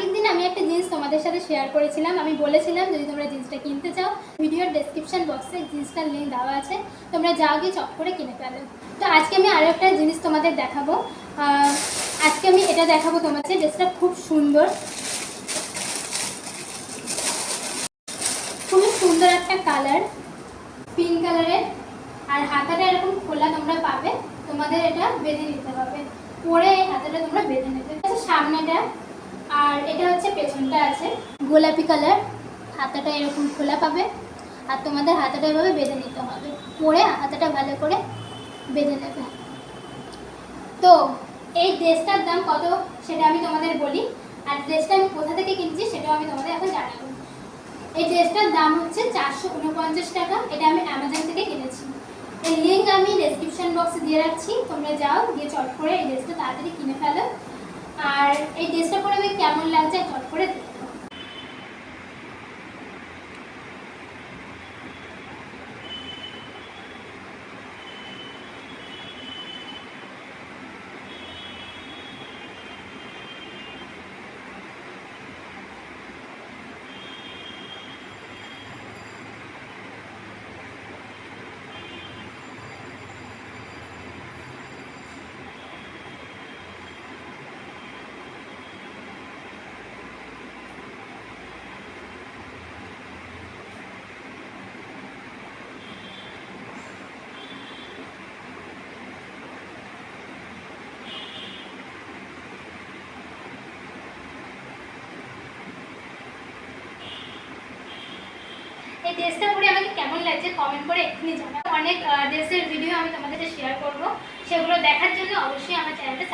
আগের দিন আমি একটা জিনিস তোমাদের সাথে শেয়ার করেছিলাম। আমি বলেছিলাম, যদি তোমরা জিনিসটা কিনতে চাও ভিডিওর ডেসক্রিপশন বক্সে জিনিসটার লিঙ্ক দেওয়া আছে। তোমরা যাও গিয়ে চট করে কিনে ফেলো। তো আজকে আমি আরও একটা জিনিস তোমাদের দেখাবো। আজকে আমি এটা দেখাবো তোমাদের ড্রেসটা খুব সুন্দর। খুবই সুন্দর একটা কালার পিঙ্ক কালারের আর হাতাটা এরকম খোলা তোমরা পাবে। তোমাদের এটা বেঁধে নিতে হবে। পরে হাতাটা তোমরা বেঁধে এটা হচ্ছে সামনেটা। আর এটা হচ্ছে পেছনটা আছে। গোলাপি কালার, হাতাটা এরকম খোলা পাবে আর তোমাদের হাতাটা এভাবে বেঁধে নিতে হবে। পরে হাতাটা ভালো করে বেঁধে নেবে। তো এই ড্রেসটার দাম কত সেটা আমি তোমাদের বলি। আর ড্রেসটা আমি কোথা থেকে কিনছি সেটাও আমি তোমাদের এখন জানাব। এই ড্রেসটার দাম হচ্ছে চারশো উনপঞ্চাশ টাকা। এটা আমি অ্যামাজন থেকে কিনেছি। এই লিঙ্ক আমি ডেসক্রিপশন বক্সে দিয়ে রাখছি। তোমরা যাও, গিয়ে চট করে এই ড্রেসটা তাড়াতাড়ি কিনে ফেলো। আর এই ড্রেসটা পরে আমি কেমন লাগছে চট করে দেখো এই ড্রেসটা পরে আমাকে কেমন লাগছে কমেন্ট করে এক্ষুনি জানাও। অনেক ড্রেসের ভিডিও আমি তোমাদের শেয়ার করব। সেগুলো দেখার জন্য অবশ্যই আমার চ্যানেলটা